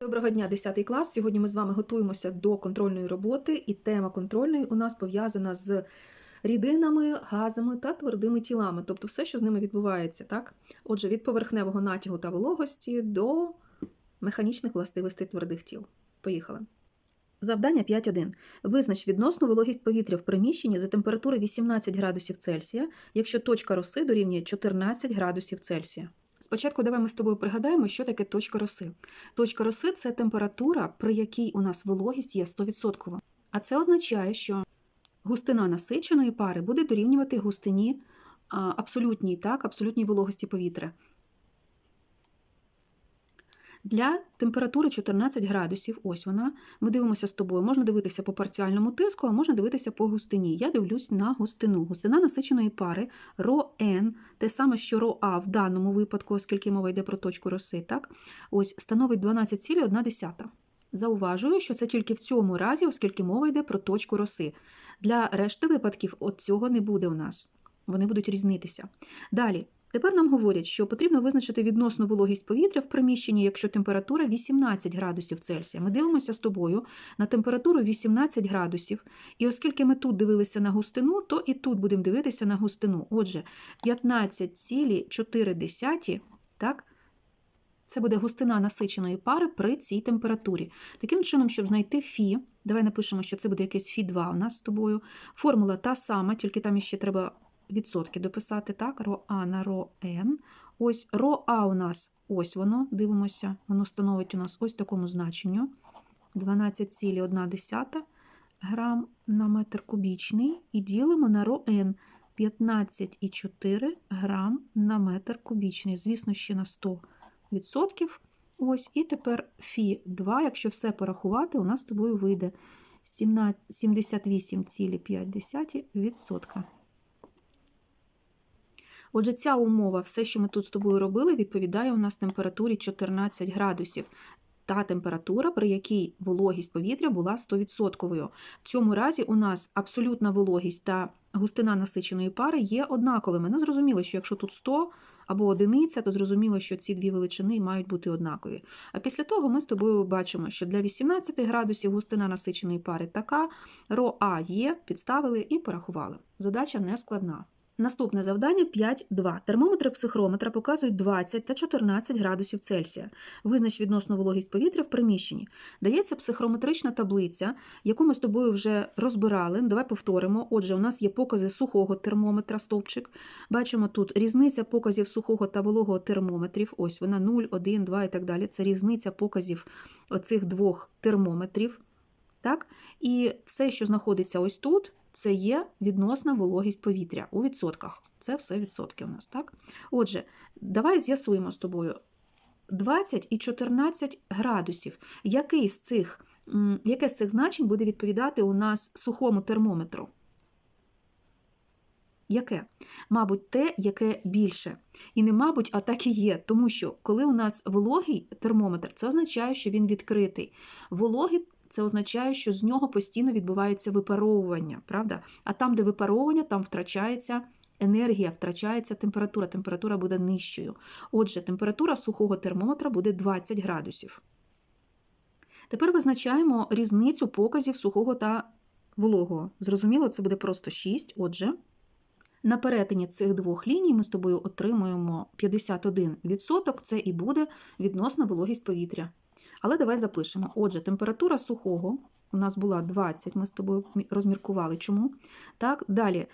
Доброго дня, 10 клас. Сьогодні ми з вами готуємося до контрольної роботи, і тема контрольної у нас пов'язана з рідинами, газами та твердими тілами, тобто все, що з ними відбувається. Так? Отже, від поверхневого натягу та вологості до механічних властивостей твердих тіл. Поїхали. Завдання 5.1. Визнач відносну вологість повітря в приміщенні за температури 18 градусів Цельсія, якщо точка роси дорівнює 14 градусів Цельсія. Спочатку давай ми з тобою пригадаємо, що таке точка роси. Точка роси це температура, при якій у нас вологість є 100%. А це означає, що густина насиченої пари буде дорівнювати густині абсолютній, так, абсолютній вологості повітря. Для температури 14 градусів, ось вона, ми дивимося з тобою. Можна дивитися по парціальному тиску, а можна дивитися по густині. Я дивлюсь на густину. Густина насиченої пари ρN, те саме, що ρA в даному випадку, оскільки мова йде про точку роси, так? Ось становить 12,1. Зауважую, що це тільки в цьому разі, оскільки мова йде про точку роси. Для решти випадків от цього не буде у нас. Вони будуть різнитися. Далі. Тепер нам говорять, що потрібно визначити відносну вологість повітря в приміщенні, якщо температура 18 градусів Цельсія. Ми дивимося з тобою на температуру 18 градусів, і оскільки ми тут дивилися на густину, то і тут будемо дивитися на густину. Отже, 15,4, так, це буде густина насиченої пари при цій температурі. Таким чином, щоб знайти Фі, давай напишемо, що це буде якесь Фі2 у нас з тобою. Формула та сама, тільки там ще треба відсотки дописати, так, ро-А на ро-Н. Ось ро-А у нас, ось воно, дивимося, воно становить у нас ось такому значенню 12,1 грам на метр кубічний і ділимо на ро-Н 15,4 грам на метр кубічний. Звісно, ще на 100 відсотків. Ось, і тепер Фі 2, якщо все порахувати, у нас з тобою вийде 78,5%. Отже, ця умова, все, що ми тут з тобою робили, відповідає у нас температурі 14 градусів. Та температура, при якій вологість повітря була 100%. В цьому разі у нас абсолютна вологість та густина насиченої пари є однаковими. Ну, зрозуміло, що якщо тут 100 або одиниця, то зрозуміло, що ці дві величини мають бути однакові. А після того ми з тобою бачимо, що для 18 градусів густина насиченої пари така, ро-А є, підставили і порахували. Задача не складна. Наступне завдання 5.2. Термометри психрометра показують 20 та 14 градусів Цельсія. Визнач відносну вологість повітря в приміщенні. Дається психрометрична таблиця, яку ми з тобою вже розбирали. Давай повторимо. Отже, у нас є покази сухого термометра, стовпчик. Бачимо тут різниця показів сухого та вологого термометрів. Ось вона 0, 1, 2 і так далі. Це різниця показів оцих двох термометрів. Так? І все, що знаходиться ось тут, це є відносна вологість повітря у відсотках. Це все відсотки у нас, так? Отже, давай з'ясуємо з тобою 20 і 14 градусів. Який з цих, яке з цих значень буде відповідати у нас сухому термометру? Яке? Мабуть, те, яке більше. І не мабуть, а так і є. Тому що, коли у нас вологий термометр, це означає, що він відкритий. Вологий це означає, що з нього постійно відбувається випаровування, правда? А там, де випаровування, там втрачається енергія, втрачається температура, температура буде нижчою. Отже, температура сухого термометра буде 20 градусів. Тепер визначаємо різницю показів сухого та вологого. Зрозуміло, це буде просто 6. Отже, на перетині цих двох ліній ми з тобою отримуємо 51%, це і буде відносна вологість повітря. Але давай запишемо. Отже, температура сухого у нас була 20, ми з тобою розміркували. Чому? Так, далі.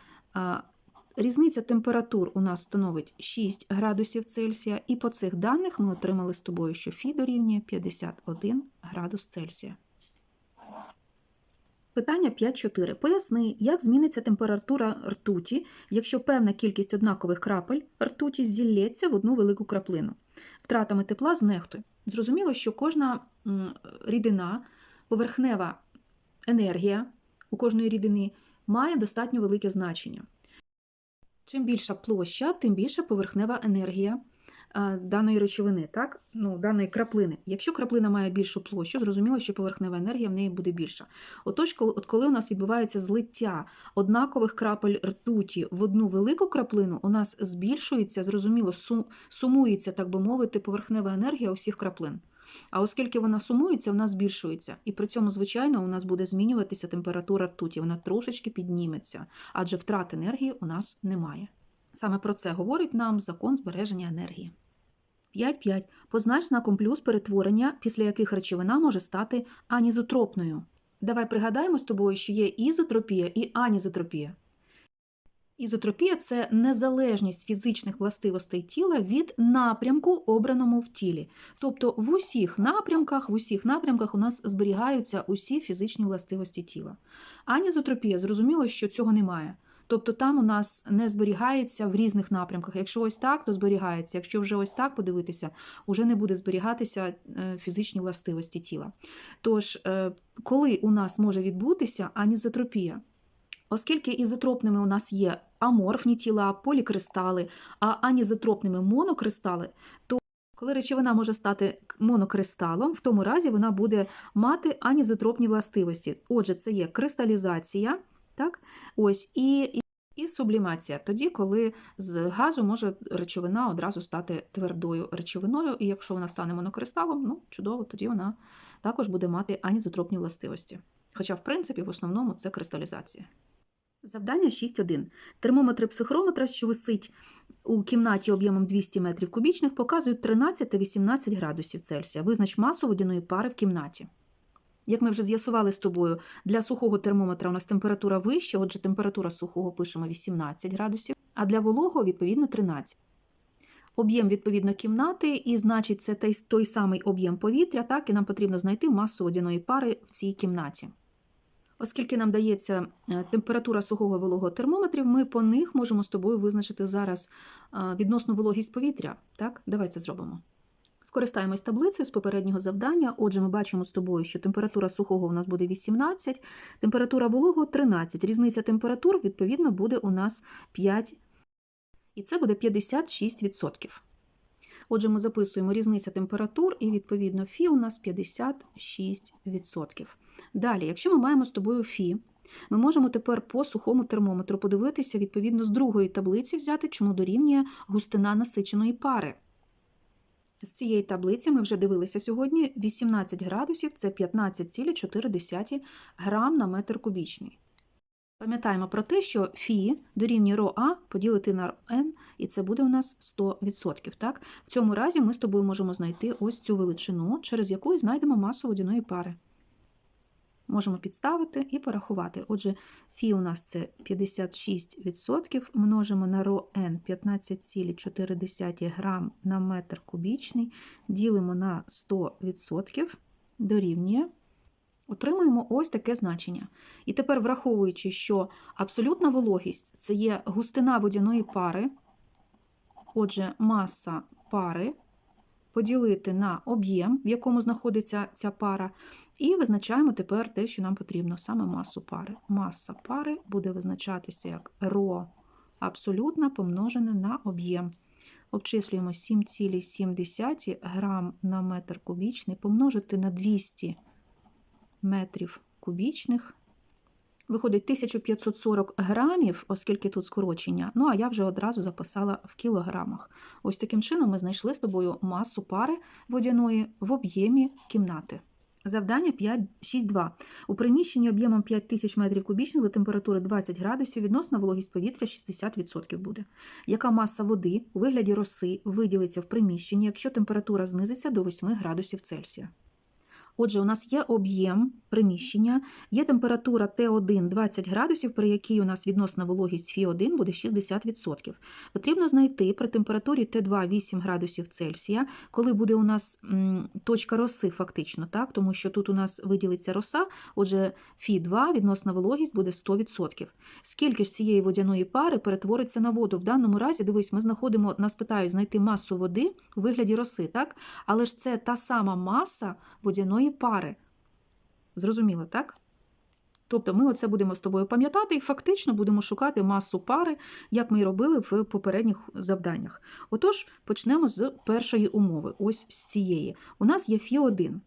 Різниця температур у нас становить 6 градусів Цельсія, і по цих даних ми отримали з тобою, що Фі дорівнює 51 градус Цельсія. Питання 5.4. Поясни, як зміниться температура ртуті, якщо певна кількість однакових крапель ртуті зілється в одну велику краплину. Втратами тепла знехтуй. Зрозуміло, що кожна рідина, поверхнева енергія у кожної рідини має достатньо велике значення. Чим більша площа, тим більша поверхнева енергія даної речовини, так? ну, даної краплини. Якщо краплина має більшу площу, зрозуміло, що поверхнева енергія в неї буде більша. Отож, коли, от коли у нас відбувається злиття однакових крапель ртуті в одну велику краплину, у нас збільшується, зрозуміло, сумується, так би мовити, поверхнева енергія усіх краплин. А оскільки вона сумується, вона збільшується. І при цьому, звичайно, у нас буде змінюватися температура ртуті, вона трошечки підніметься, адже втрат енергії у нас немає. Саме про це говорить нам закон збереження енергії. 5.5. Познач знаком плюс перетворення, після яких речовина може стати анізотропною. Давай пригадаємо з тобою, що є ізотропія і анізотропія. Ізотропія це незалежність фізичних властивостей тіла від напрямку, обраному в тілі. Тобто в усіх напрямках, в усіх напрямках у нас зберігаються усі фізичні властивості тіла. Анізотропія, зрозуміло, що цього немає. Тобто там у нас не зберігається в різних напрямках. Якщо ось так, то зберігається. Якщо вже ось так подивитися, вже не буде зберігатися е, фізичні властивості тіла. Тож, е, коли у нас може відбутися анізотропія? Оскільки ізотропними у нас є аморфні тіла, полікристали, а анізотропними монокристали, то коли речовина може стати монокристалом, в тому разі вона буде мати анізотропні властивості. Отже, це є кристалізація, так? Ось, і, і, сублімація. Тоді, коли з газу може речовина одразу стати твердою речовиною, і якщо вона стане монокристалом, ну чудово, тоді вона також буде мати анізотропні властивості. Хоча, в принципі, в основному це кристалізація. Завдання 6.1. Термометри психрометра, що висить у кімнаті об'ємом 200 метрів кубічних, показують 13 та 18 градусів Цельсія. Визнач масу водяної пари в кімнаті. Як ми вже з'ясували з тобою, для сухого термометра у нас температура вища, отже, температура сухого пишемо 18 градусів, а для вологого, відповідно, 13. Об'єм, відповідно, кімнати, і значить, це той, самий об'єм повітря, так, і нам потрібно знайти масу водяної пари в цій кімнаті. Оскільки нам дається е, температура сухого вологого термометрів, ми по них можемо з тобою визначити зараз е, відносну вологість повітря. Так, давай це зробимо. Скористаємось таблицею з попереднього завдання. Отже, ми бачимо з тобою, що температура сухого у нас буде 18, температура вологого 13. Різниця температур, відповідно, буде у нас 5, і це буде 56%. Отже, ми записуємо різниця температур, і, відповідно, Фі у нас 56%. Далі, якщо ми маємо з тобою Фі, ми можемо тепер по сухому термометру подивитися, відповідно, з другої таблиці взяти, чому дорівнює густина насиченої пари. З цієї таблиці ми вже дивилися сьогодні 18 градусів це 15,4 грам на метр кубічний. Пам'ятаємо про те, що Фі дорівнює РОА поділити на N, і це буде у нас 100%. Так? В цьому разі ми з тобою можемо знайти ось цю величину, через яку знайдемо масу водяної пари. Можемо підставити і порахувати. Отже, Фі у нас це 56%, множимо на РОН 15,4 грам на метр кубічний, ділимо на 100%, дорівнює. Отримуємо ось таке значення. І тепер, враховуючи, що абсолютна вологість це є густина водяної пари, отже, маса пари поділити на об'єм, в якому знаходиться ця пара, і визначаємо тепер те, що нам потрібно, саме масу пари. Маса пари буде визначатися як ро абсолютна помножене на об'єм. Обчислюємо 7,7 грам на метр кубічний, помножити на 200 метрів кубічних. Виходить 1540 грамів, оскільки тут скорочення. Ну, а я вже одразу записала в кілограмах. Ось таким чином ми знайшли з тобою масу пари водяної в об'ємі кімнати. Завдання 6.2. У приміщенні об'ємом 5000 метрів кубічних за температури 20 градусів відносна вологість повітря 60% буде. Яка маса води у вигляді роси виділиться в приміщенні, якщо температура знизиться до 8 градусів Цельсія? Отже, у нас є об'єм приміщення, є температура Т1 20 градусів, при якій у нас відносна вологість Фі1 буде 60%. Потрібно знайти при температурі Т2 8 градусів Цельсія, коли буде у нас точка роси, фактично, так? тому що тут у нас виділиться роса, отже, Фі2 відносна вологість буде 100%. Скільки ж цієї водяної пари перетвориться на воду? В даному разі, дивись, ми знаходимо, нас питають знайти масу води у вигляді роси, так? але ж це та сама маса водяної пари. Зрозуміло, так? Тобто ми оце будемо з тобою пам'ятати і фактично будемо шукати масу пари, як ми і робили в попередніх завданнях. Отож, почнемо з першої умови, ось з цієї. У нас є Фі1,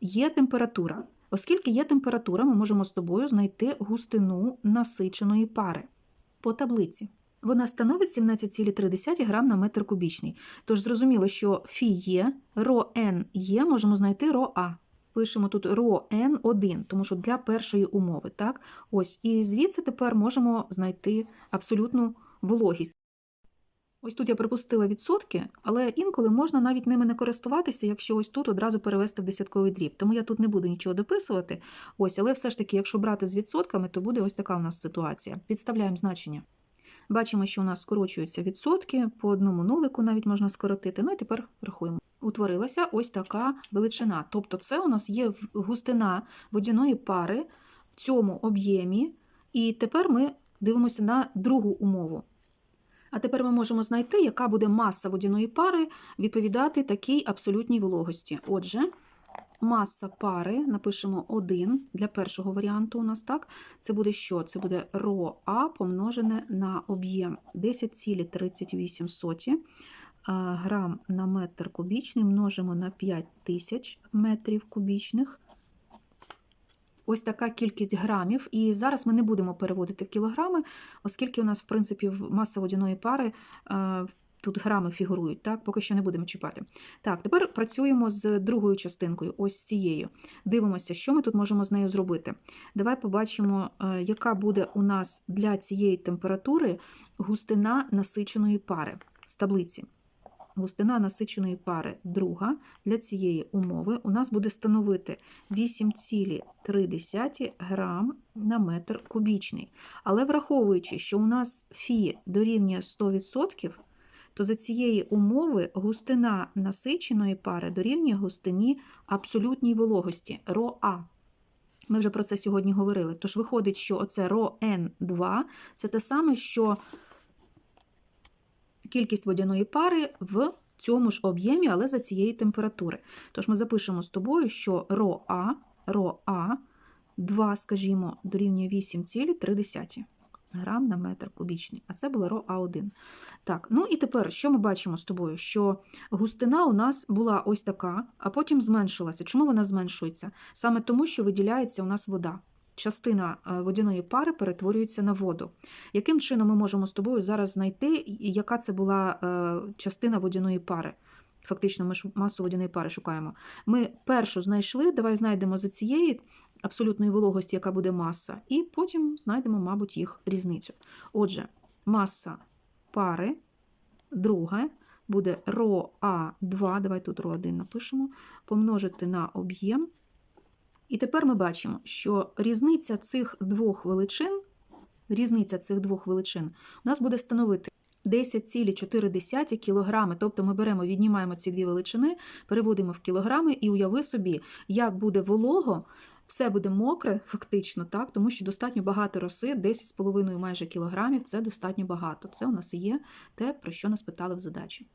є температура. Оскільки є температура, ми можемо з тобою знайти густину насиченої пари по таблиці. Вона становить 17,3 грам на метр кубічний. Тож зрозуміло, що фі є, ро n є, можемо знайти ро А. Пишемо тут ро n 1 тому що для першої умови. Так? Ось, і звідси тепер можемо знайти абсолютну вологість. Ось тут я припустила відсотки, але інколи можна навіть ними не користуватися, якщо ось тут одразу перевести в десятковий дріб. Тому я тут не буду нічого дописувати. Ось, але все ж таки, якщо брати з відсотками, то буде ось така у нас ситуація. Підставляємо значення. Бачимо, що у нас скорочуються відсотки, по одному нулику навіть можна скоротити. Ну і тепер рахуємо. Утворилася ось така величина. Тобто, це у нас є густина водяної пари в цьому об'ємі. І тепер ми дивимося на другу умову. А тепер ми можемо знайти, яка буде маса водяної пари відповідати такій абсолютній вологості. Отже, маса пари, напишемо 1 для першого варіанту у нас так. Це буде що? Це буде ро А помножене на об'єм 10,38 грам на метр кубічний, множимо на 5000 метрів кубічних. Ось така кількість грамів. І зараз ми не будемо переводити в кілограми, оскільки у нас, в принципі, маса водяної пари. Тут грами фігурують, так, поки що не будемо чіпати. Так, тепер працюємо з другою частинкою, ось цією. Дивимося, що ми тут можемо з нею зробити. Давай побачимо, яка буде у нас для цієї температури густина насиченої пари з таблиці. Густина насиченої пари друга для цієї умови у нас буде становити 8,3 грам на метр кубічний. Але враховуючи, що у нас фі дорівнює 100%, то за цієї умови густина насиченої пари дорівнює густині абсолютній вологості РОА. Ми вже про це сьогодні говорили. Тож виходить, що оце РОН2 це те саме, що кількість водяної пари в цьому ж об'ємі, але за цієї температури. Тож ми запишемо з тобою, що РОА, РОА 2, скажімо, дорівнює 8,3 грам на метр кубічний, а це було РОА1. Так, ну і тепер, що ми бачимо з тобою? Що густина у нас була ось така, а потім зменшилася. Чому вона зменшується? Саме тому, що виділяється у нас вода. Частина водяної пари перетворюється на воду. Яким чином ми можемо з тобою зараз знайти, яка це була частина водяної пари? Фактично, ми ж масу водяної пари шукаємо. Ми першу знайшли, давай знайдемо за цієї абсолютної вологості, яка буде маса, і потім знайдемо, мабуть, їх різницю. Отже, маса пари, друга, буде РОА2, давай тут РО1 напишемо, помножити на об'єм. І тепер ми бачимо, що різниця цих двох величин, різниця цих двох величин у нас буде становити 10,4 кілограми. Тобто ми беремо, віднімаємо ці дві величини, переводимо в кілограми і уяви собі, як буде волого, все буде мокре, фактично, так, тому що достатньо багато роси, 10,5 майже кілограмів це достатньо багато. Це у нас і є те, про що нас питали в задачі.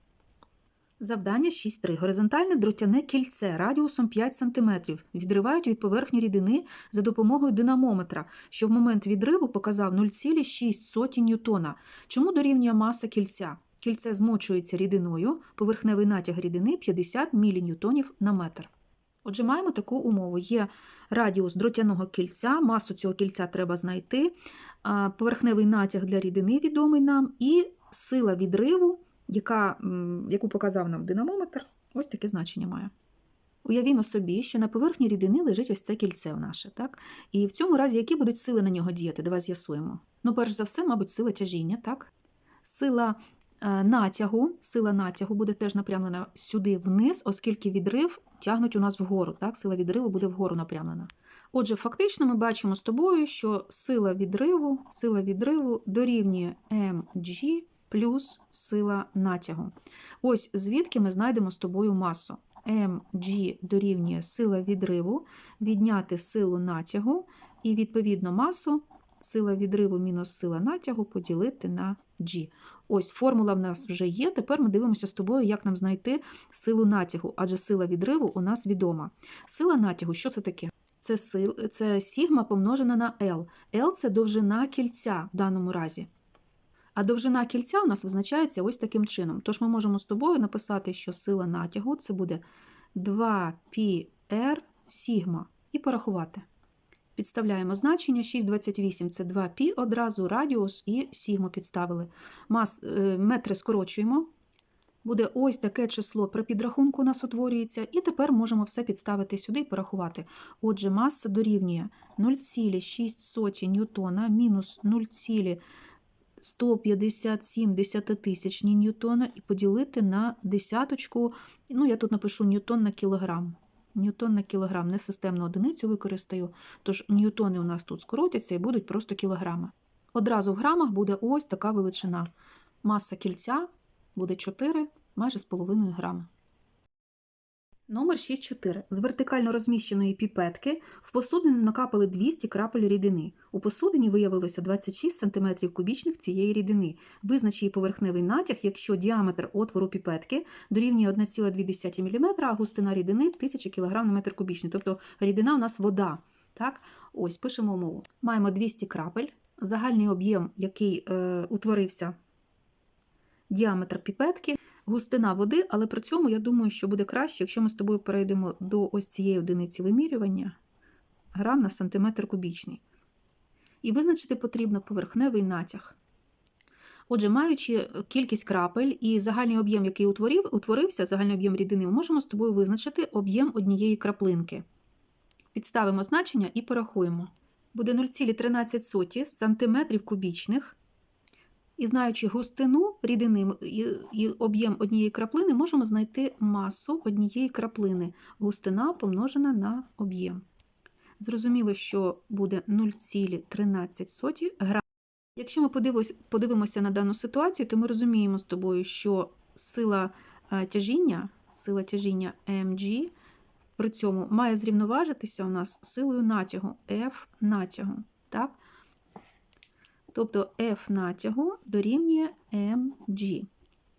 Завдання 6.3. Горизонтальне дротяне кільце радіусом 5 см відривають від поверхні рідини за допомогою динамометра, що в момент відриву показав 0,6 ньютона. Чому дорівнює маса кільця? Кільце змочується рідиною, поверхневий натяг рідини 50 міліньютонів на метр. Отже, маємо таку умову. Є радіус дротяного кільця, масу цього кільця треба знайти, поверхневий натяг для рідини відомий нам, і сила відриву яка, яку показав нам динамометр, ось таке значення має. Уявімо собі, що на поверхні рідини лежить ось це кільце наше. так? І в цьому разі, які будуть сили на нього діяти? Давай з'ясуємо. Ну, перш за все, мабуть, сила тяжіння, так? Сила е, натягу сила натягу буде теж напрямлена сюди вниз, оскільки відрив тягнуть у нас вгору. так? Сила відриву буде вгору напрямлена. Отже, фактично ми бачимо з тобою, що сила відриву, сила відриву дорівнює mg плюс сила натягу. Ось звідки ми знайдемо з тобою масу. mg дорівнює сила відриву, відняти силу натягу, і, відповідно, масу, сила відриву мінус сила натягу поділити на g. Ось формула в нас вже є. Тепер ми дивимося з тобою, як нам знайти силу натягу, адже сила відриву у нас відома. Сила натягу, що це таке? Це сил, це сігма помножена на L. L – це довжина кільця в даному разі. А довжина кільця у нас визначається ось таким чином. Тож ми можемо з тобою написати, що сила натягу це буде 2πr сігма, і порахувати. Підставляємо значення 6,28 це 2π, одразу радіус і сігму підставили. Мас, е, метри скорочуємо. Буде ось таке число при підрахунку у нас утворюється, і тепер можемо все підставити сюди і порахувати. Отже, маса дорівнює 0,6 ньютона мінус 0,157 десятитисячні ньютона і поділити на десяточку, ну я тут напишу ньютон на кілограм. Ньютон на кілограм, не системну одиницю використаю, тож ньютони у нас тут скоротяться і будуть просто кілограми. Одразу в грамах буде ось така величина. Маса кільця буде 4, майже з половиною грами. Номер 6.4. З вертикально розміщеної піпетки в посудину накапали 200 крапель рідини. У посудині виявилося 26 см кубічних цієї рідини. Визнач її поверхневий натяг, якщо діаметр отвору піпетки дорівнює 1,2 мм, а густина рідини 1000 кг на метр кубічний. Тобто рідина у нас вода. Так? Ось пишемо умову. Маємо 200 крапель, загальний об'єм, який е, утворився діаметр піпетки, густина води, але при цьому я думаю, що буде краще, якщо ми з тобою перейдемо до ось цієї одиниці вимірювання грам на сантиметр кубічний. І визначити потрібно поверхневий натяг. Отже, маючи кількість крапель і загальний об'єм, який утворив, утворився, загальний об'єм рідини, ми можемо з тобою визначити об'єм однієї краплинки. Підставимо значення і порахуємо. Буде 0,13 сантиметрів кубічних. І знаючи густину рідини і, об'єм однієї краплини, можемо знайти масу однієї краплини. Густина помножена на об'єм. Зрозуміло, що буде 0,13 грам. Якщо ми подивимося, подивимося на дану ситуацію, то ми розуміємо з тобою, що сила е, тяжіння, сила тяжіння mg при цьому має зрівноважитися у нас силою натягу F натягу. Так? Тобто F натягу дорівнює mg.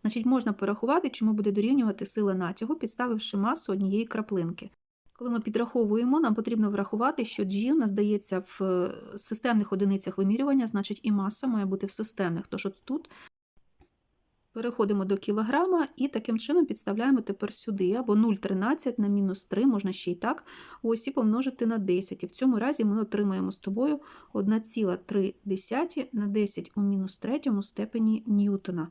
Значить, можна порахувати, чому буде дорівнювати сила натягу, підставивши масу однієї краплинки. Коли ми підраховуємо, нам потрібно врахувати, що G у нас дається в е, системних одиницях вимірювання, значить і маса має бути в системних. Тож от тут переходимо до кілограма і таким чином підставляємо тепер сюди, або 0,13 на мінус 3, можна ще й так, ось і помножити на 10. І в цьому разі ми отримаємо з тобою 1,3 на 10 у мінус 3 степені Ньютона.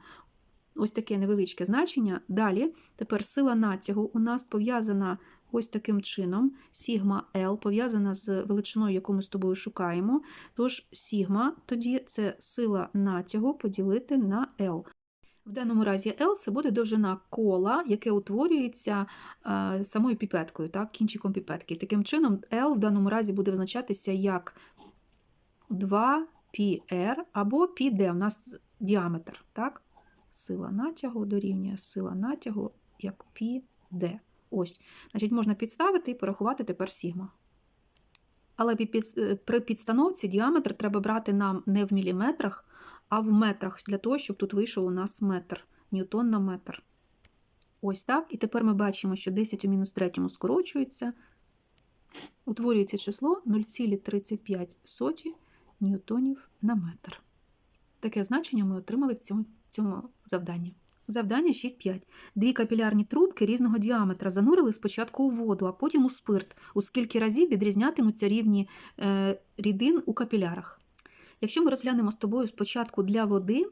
Ось таке невеличке значення. Далі, тепер сила натягу у нас пов'язана ось таким чином. Сігма L пов'язана з величиною, яку ми з тобою шукаємо. Тож сігма тоді це сила натягу поділити на L. В даному разі L це буде довжина кола, яке утворюється е, самою піпеткою, так, кінчиком піпетки. Таким чином, L в даному разі буде визначатися як 2πr або πd, у нас діаметр. так? Сила натягу дорівнює сила натягу як πd. Ось. Значить, можна підставити і порахувати тепер сігма. Але при підстановці діаметр треба брати нам не в міліметрах, а в метрах для того, щоб тут вийшов у нас метр, ньютон на метр. Ось так. І тепер ми бачимо, що 10 у мінус 3 скорочується, утворюється число 0,35 ньютонів на метр. Таке значення ми отримали в цьому, цьому завданні. Завдання 6.5. Дві капілярні трубки різного діаметра занурили спочатку у воду, а потім у спирт, у скільки разів відрізнятимуться рівні е, рідин у капілярах. Якщо ми розглянемо з тобою спочатку для води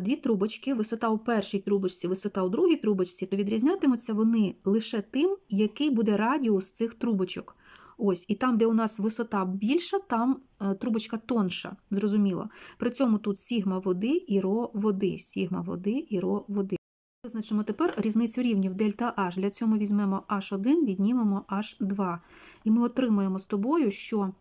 дві трубочки, висота у першій трубочці, висота у другій трубочці, то відрізнятимуться вони лише тим, який буде радіус цих трубочок. Ось, І там, де у нас висота більша, там е, трубочка тонша, зрозуміло. При цьому тут сігма води і ро води, сігма води і ро води. Визначимо тепер різницю рівнів дельта H. Для цього візьмемо H1, віднімемо H2. І ми отримаємо з тобою, що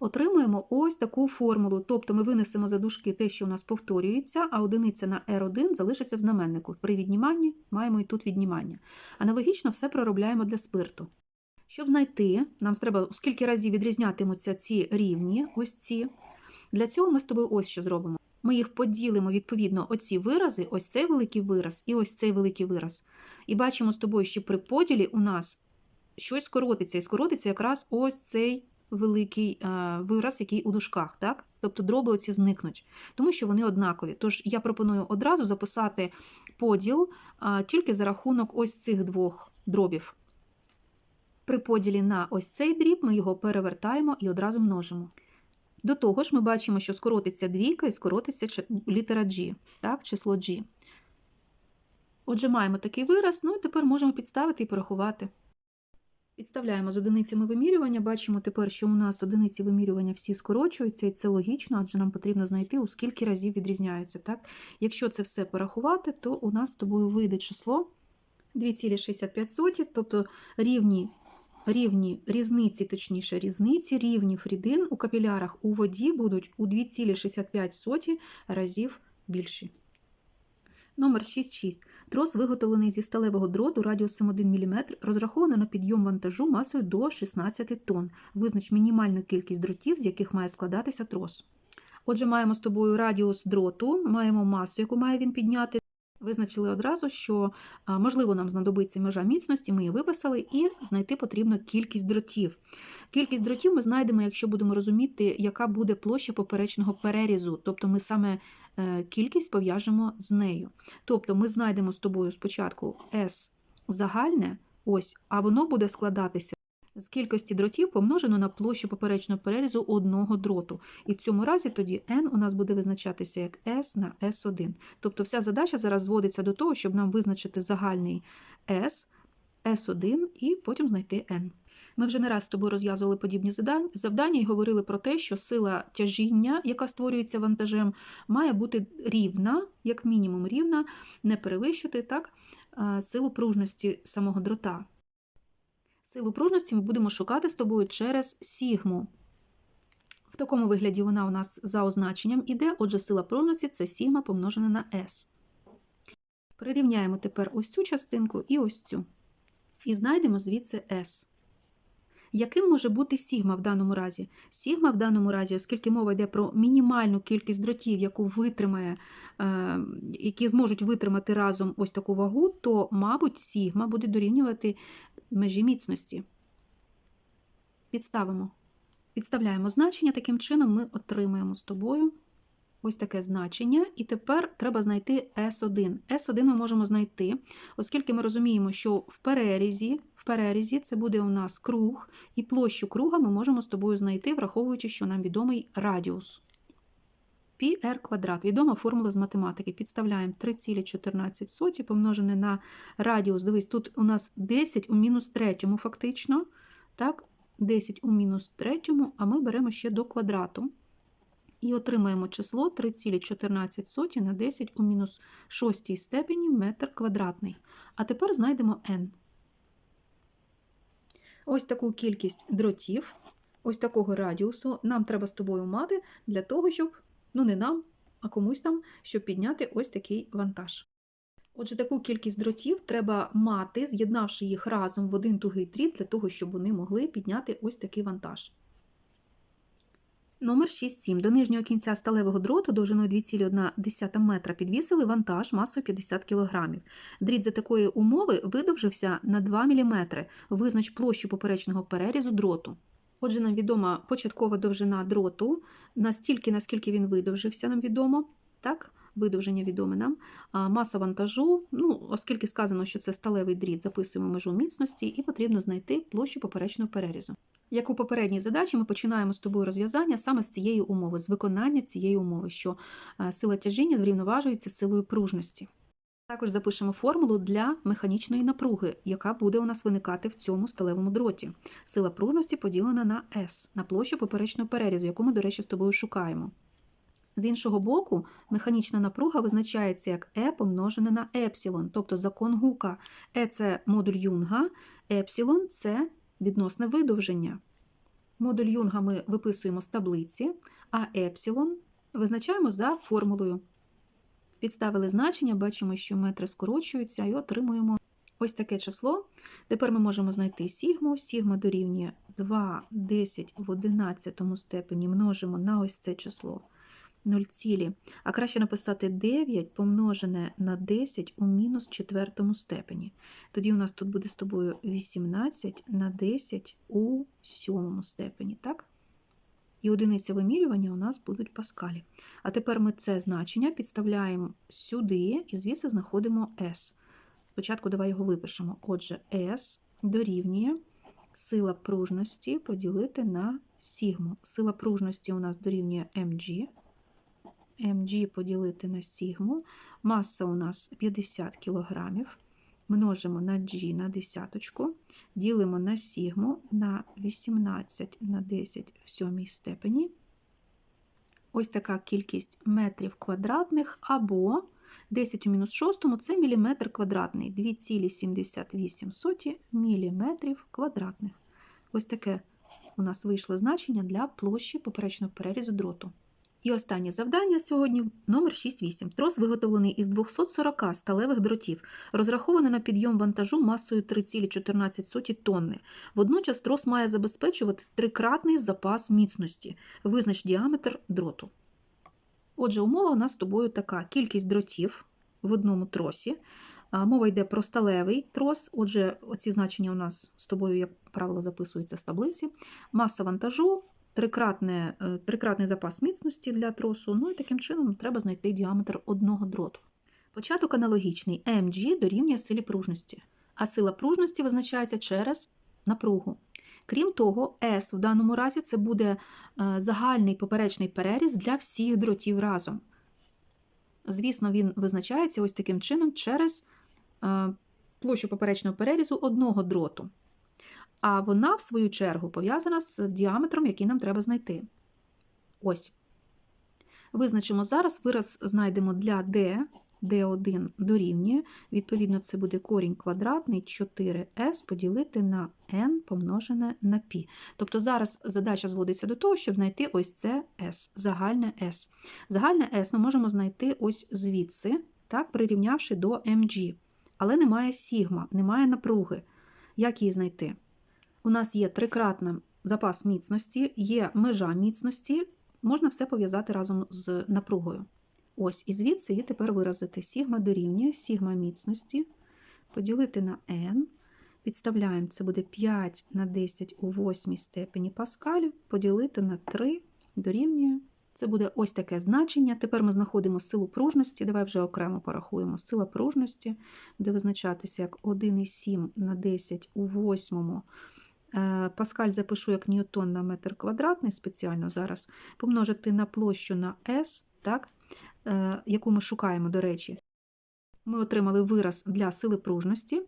отримуємо ось таку формулу. Тобто ми винесемо за дужки те, що у нас повторюється, а одиниця на R1 залишиться в знаменнику. При відніманні маємо і тут віднімання. Аналогічно все проробляємо для спирту. Щоб знайти, нам треба скільки разів відрізнятимуться ці рівні, ось ці. Для цього ми з тобою ось що зробимо. Ми їх поділимо відповідно оці вирази, ось цей великий вираз і ось цей великий вираз. І бачимо з тобою, що при поділі у нас щось скоротиться, і скоротиться якраз ось цей великий вираз, який у дужках. так? Тобто дроби оці зникнуть, тому що вони однакові. Тож я пропоную одразу записати поділ тільки за рахунок ось цих двох дробів. При поділі на ось цей дріб ми його перевертаємо і одразу множимо. До того ж, ми бачимо, що скоротиться двійка і скоротиться літера G, так, число G. Отже, маємо такий вираз, ну і тепер можемо підставити і порахувати. Підставляємо з одиницями вимірювання, бачимо тепер, що у нас одиниці вимірювання всі скорочуються, і це логічно, адже нам потрібно знайти, у скільки разів відрізняються. Так? Якщо це все порахувати, то у нас з тобою вийде число 2,65, тобто рівні, рівні різниці, точніше, різниці рівнів рідин у капілярах у воді будуть у 2,65 разів більші. Номер 6.6. Трос, виготовлений зі сталевого дроту радіусом 1 мм, розраховано на підйом вантажу масою до 16 тонн. Визнач мінімальну кількість дротів, з яких має складатися трос. Отже, маємо з тобою радіус дроту, маємо масу, яку має він підняти. Визначили одразу, що можливо нам знадобиться межа міцності, ми її виписали, і знайти потрібно кількість дротів. Кількість дротів ми знайдемо, якщо будемо розуміти, яка буде площа поперечного перерізу, тобто ми саме е, кількість пов'яжемо з нею. Тобто ми знайдемо з тобою спочатку S загальне, ось, а воно буде складатися з кількості дротів помножено на площу поперечного перерізу одного дроту. І в цьому разі тоді n у нас буде визначатися як S на S1. Тобто вся задача зараз зводиться до того, щоб нам визначити загальний S, S1 і потім знайти n. Ми вже не раз з тобою розв'язували подібні завдання і говорили про те, що сила тяжіння, яка створюється вантажем, має бути рівна, як мінімум рівна, не перевищити так, силу пружності самого дрота. Силу пружності ми будемо шукати з тобою через сігму. В такому вигляді вона у нас за означенням іде, отже, сила пружності це сігма помножена на S. Прирівняємо тепер ось цю частинку і ось цю. І знайдемо звідси S. Яким може бути сігма в даному разі? Сігма в даному разі, оскільки мова йде про мінімальну кількість дротів, яку витримає, е, які зможуть витримати разом ось таку вагу, то, мабуть, сігма буде дорівнювати межі міцності. Підставимо. Підставляємо значення, таким чином ми отримаємо з тобою ось таке значення. І тепер треба знайти S1. S1 ми можемо знайти, оскільки ми розуміємо, що в перерізі, в перерізі це буде у нас круг, і площу круга ми можемо з тобою знайти, враховуючи, що нам відомий радіус. Πr квадрат. Відома формула з математики. Підставляємо 3,14 помножене на радіус. Дивись, тут у нас 10 у мінус третьому фактично. Так, 10 у мінус третьому, а ми беремо ще до квадрату. І отримаємо число 3,14 на 10 у мінус 6 степені метр квадратний. А тепер знайдемо n. Ось таку кількість дротів, ось такого радіусу нам треба з тобою мати для того, щоб, ну не нам, а комусь там, щоб підняти ось такий вантаж. Отже, таку кількість дротів треба мати, з'єднавши їх разом в один тугий тріт, для того, щоб вони могли підняти ось такий вантаж. Номер 6.7. До нижнього кінця сталевого дроту довжиною 2,1 метра підвісили вантаж масою 50 кг. Дріт за такої умови видовжився на 2 мм. Визнач площу поперечного перерізу дроту. Отже, нам відома початкова довжина дроту, настільки, наскільки він видовжився, нам відомо. Так? Видовження відоме нам. А маса вантажу, ну, оскільки сказано, що це сталевий дріт, записуємо межу міцності і потрібно знайти площу поперечного перерізу. Як у попередній задачі, ми починаємо з тобою розв'язання саме з цієї умови, з виконання цієї умови, що е, сила тяжіння зрівноважується силою пружності. Також запишемо формулу для механічної напруги, яка буде у нас виникати в цьому сталевому дроті. Сила пружності поділена на S, на площу поперечного перерізу, яку ми, до речі, з тобою шукаємо. З іншого боку, механічна напруга визначається як E помножене на епсилон, тобто закон Гука. E – це модуль Юнга, епсилон – це відносне видовження. Модуль Юнга ми виписуємо з таблиці, а епсилон визначаємо за формулою. Підставили значення, бачимо, що метри скорочуються і отримуємо ось таке число. Тепер ми можемо знайти сігму. Сігма дорівнює 2, 10 в 11 степені множимо на ось це число 0, цілі. а краще написати 9 помножене на 10 у мінус четвертому степені. Тоді у нас тут буде з тобою 18 на 10 у сьомому степені, так? І одиниця вимірювання у нас будуть паскалі. А тепер ми це значення підставляємо сюди і звідси знаходимо S. Спочатку давай його випишемо. Отже, S дорівнює сила пружності поділити на сігму. Сила пружності у нас дорівнює mg. mg поділити на сігму. Маса у нас 50 кг. Множимо на g на десяточку, ділимо на сігму на 18 на 10 в сьомій степені. Ось така кількість метрів квадратних або 10 у мінус 6 це міліметр квадратний, 2,78 міліметрів квадратних. Ось таке у нас вийшло значення для площі поперечного перерізу дроту. І останнє завдання сьогодні номер 6.8. Трос виготовлений із 240 сталевих дротів, розраховано на підйом вантажу масою 3,14 тонни. Водночас трос має забезпечувати трикратний запас міцності. Визнач діаметр дроту. Отже, умова у нас з тобою така: кількість дротів в одному тросі. Мова йде про сталевий трос. Отже, оці значення у нас з тобою, як правило, записуються з таблиці. Маса вантажу, трикратне, е, трикратний запас міцності для тросу. Ну і таким чином треба знайти діаметр одного дроту. Початок аналогічний. mg дорівнює силі пружності, а сила пружності визначається через напругу. Крім того, S в даному разі це буде е, загальний поперечний переріз для всіх дротів разом. Звісно, він визначається ось таким чином через е, площу поперечного перерізу одного дроту. А вона, в свою чергу, пов'язана з діаметром, який нам треба знайти. Ось. Визначимо зараз, вираз знайдемо для D, D1 дорівнює. Відповідно, це буде корінь квадратний 4s поділити на n помножене на π. Тобто зараз задача зводиться до того, щоб знайти ось це s, загальне s. Загальне s ми можемо знайти ось звідси, так, прирівнявши до mg. Але немає сігма, немає напруги. Як її знайти? У нас є трикратний запас міцності, є межа міцності, можна все пов'язати разом з напругою. Ось, і звідси її тепер виразити. Сігма дорівнює, сігма міцності, поділити на n. Підставляємо, це буде 5 на 10 у 8 степені паскалів, поділити на 3 дорівнює. Це буде ось таке значення. Тепер ми знаходимо силу пружності. Давай вже окремо порахуємо. Сила пружності буде визначатися як 1,7 на 10 у 8. Е, Паскаль запишу як ньютон на метр квадратний спеціально зараз, помножити на площу на S, так, е, яку ми шукаємо, до речі. Ми отримали вираз для сили пружності.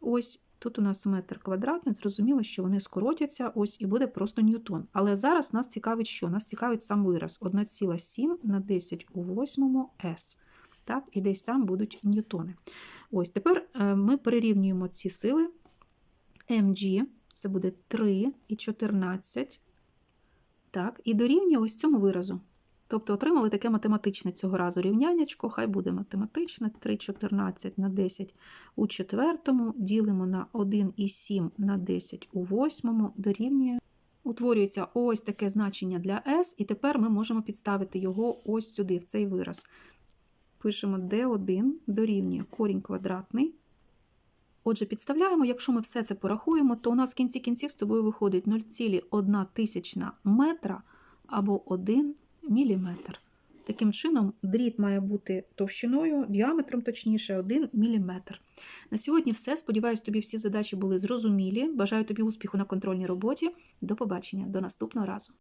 Ось тут у нас метр квадратний, зрозуміло, що вони скоротяться, ось і буде просто ньютон. Але зараз нас цікавить що? Нас цікавить сам вираз 1,7 на 10 у 8 S. Так, І десь там будуть ньютони. Ось тепер е, ми перерівнюємо ці сили mg. Це буде 3 і 14. Так, і дорівнює ось цьому виразу. Тобто отримали таке математичне цього разу рівняннячко, хай буде математичне. 3 14 на 10 у четвертому, ділимо на 1,7 на 10 у восьмому, дорівнює. Утворюється ось таке значення для s, і тепер ми можемо підставити його ось сюди, в цей вираз. Пишемо d1 дорівнює корінь квадратний. Отже, підставляємо, якщо ми все це порахуємо, то у нас в кінці кінців з тобою виходить 0,1 тисячна метра або 1 міліметр. Таким чином, дріт має бути товщиною, діаметром, точніше, 1 міліметр. На сьогодні все. Сподіваюсь, тобі всі задачі були зрозумілі. Бажаю тобі успіху на контрольній роботі. До побачення, до наступного разу.